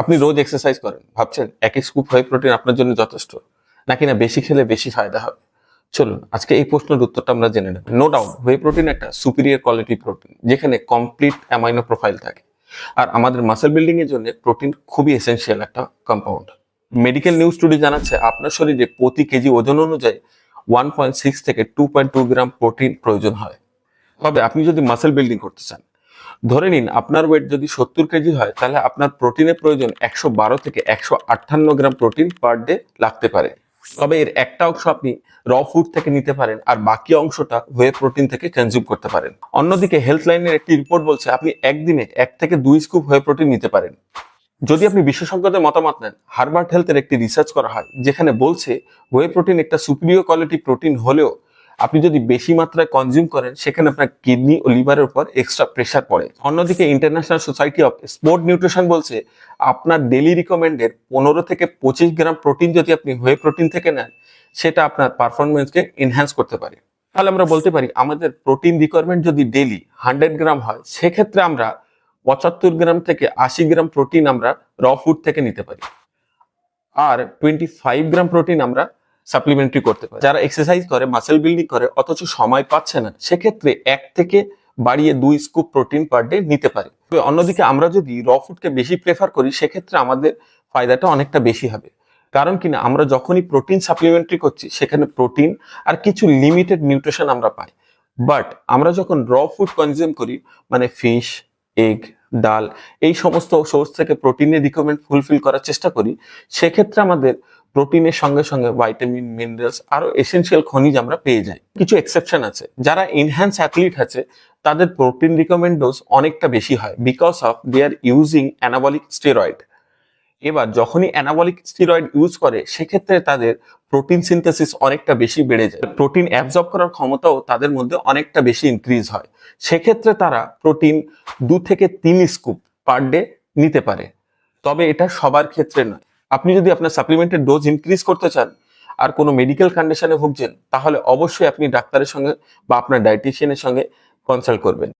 আপনি রোজ এক্সারসাইজ করেন, ভাবছেন এক এক স্কুপ হোয়াই প্রোটিন আপনার জন্য যথেষ্ট, নাকি না বেশি খেলে বেশি ফায়দা হবে? চলুন, আজকে এই প্রশ্নের উত্তরটা আমরা জেনে নেব। নো ডাউট হোয়াই প্রোটিন একটা সুপিরিয়র কোয়ালিটি প্রোটিন যেখানে কমপ্লিট অ্যামাইনো প্রোফাইল থাকে। আর আমাদের মাসেল বিল্ডিং এর জন্য প্রোটিন খুবই এসেনশিয়াল একটা কম্পাউন্ড মেডিকেল নিউজ স্টুডি জানাচ্ছে, আপনার শরীরে প্রতি কেজি ওজন অনুযায়ী ওয়ান পয়েন্ট সিক্স থেকে two point two gram protein প্রয়োজন হয়। তবে আপনি যদি মাসেল বিল্ডিং করতে চান ধরে নিন আপনার ওয়েট যদি সত্তর কেজি হয়, তাহলে আপনার প্রোটিনের প্রয়োজন একশো বারো থেকে একশো আটান্ন গ্রাম প্রোটিন পার ডে লাগতে পারে। তবে এর একটা অংশ আপনি র ফুড থেকে নিতে পারেন আর বাকি অংশটা ওয়ে প্রোটিন থেকে কনজিউম করতে পারেন। অন্যদিকে হেলথ লাইনের একটি রিপোর্ট বলছে আপনি একদিনে এক থেকে দুই স্কুপ ওয়ে প্রোটিন নিতে পারেন। যদি আপনি বিশেষজ্ঞদের মতামত নেন হার্বার্ট হেলথের একটি রিসার্চ করা হয়, যেখানে বলছে ওয়ে প্রোটিন একটা সুপ্রিয় কোয়ালিটি প্রোটিন হলেও আপনি যদি বেশি মাত্রায় কনজিউম করেন, সেখানে আপনার কিডনি ও লিভারের উপর এক্সট্রা প্রেশার পড়ে। অন্যদিকে international society of sport nutrition বলছে, আপনার ডেলি রিকমেন্ডের পনেরো থেকে পঁচিশ গ্রাম প্রোটিন যদি আপনি হয়ে প্রোটিন থেকে নেন, সেটা আপনার পারফরমেন্সকে এনহ্যান্স করতে পারে। তাহলে আমরা বলতে পারি, আমাদের প্রোটিন রিকোয়ারমেন্ট যদি ডেলি হান্ড্রেড গ্রাম হয়, সেক্ষেত্রে আমরা পঁচাত্তর গ্রাম থেকে আশি গ্রাম প্রোটিন আমরা র ফুড থেকে নিতে পারি। আর টোয়েন্টি ফাইভ গ্রাম প্রোটিন আমরা সাপ্লিমেন্টারি করতে পারি। যারা এক্সারসাইজ করে মাসেল বিল্ডিং করে, অথচ সময় পাচ্ছে না, সেক্ষেত্রে এক থেকে বাড়িয়ে দুই স্কুপ প্রোটিন পার ডে নিতে পারে। তবে অন্যদিকে আমরা যদি র ফুডকে বেশি প্রেফার করি, সেক্ষেত্রে আমাদের ফায়দাটা অনেকটা বেশি হবে। কারণ কিনা আমরা যখনই প্রোটিন সাপ্লিমেন্টারি করছি, সেখানে প্রোটিন আর কিছু লিমিটেড নিউট্রিশন আমরা পাই। বাট আমরা যখন র ফুড কনজিউম করি মানে ফিশ এগ ডাল, এই সমস্ত সোর্স থেকে প্রোটিনের রিকোয়ারমেন্ট ফুলফিল করার চেষ্টা করি, সেক্ষেত্রে আমাদের প্রোটিনের সঙ্গে সঙ্গে ভাইটামিন মিনারেলস আরও এসেনশিয়াল খনিজ আমরা পেয়ে যাই। কিছু এক্সেপশন আছে। যারা এনহ্যান্স অ্যাথলিট আছে, তাদের প্রোটিন রিকমেন্ড ডোজ অনেকটা বেশি হয় because of they are using anabolic steroid এবার যখনই অ্যানাবলিক স্টেরয়েড ইউজ করে, সেক্ষেত্রে তাদের প্রোটিন সিনথেসিস অনেকটা বেশি বেড়ে যায়। প্রোটিন অ্যাবজর্ব করার ক্ষমতাও তাদের মধ্যে অনেকটা বেশি ইনক্রিজ হয়। সেক্ষেত্রে তারা প্রোটিন দু থেকে তিন স্কুপ পার ডে নিতে পারে। তবে এটা সবার ক্ষেত্রে নয়। আপনি যদি আপনার সাপ্লিমেন্টের ডোজ ইনক্রিজ করতে চান আর কোনো মেডিকেল কন্ডিশনে ভুগছেন, তাহলে অবশ্যই আপনি ডাক্তারের সঙ্গে বা আপনার ডায়েটিশিয়ানের সঙ্গে কনসাল্ট করবেন।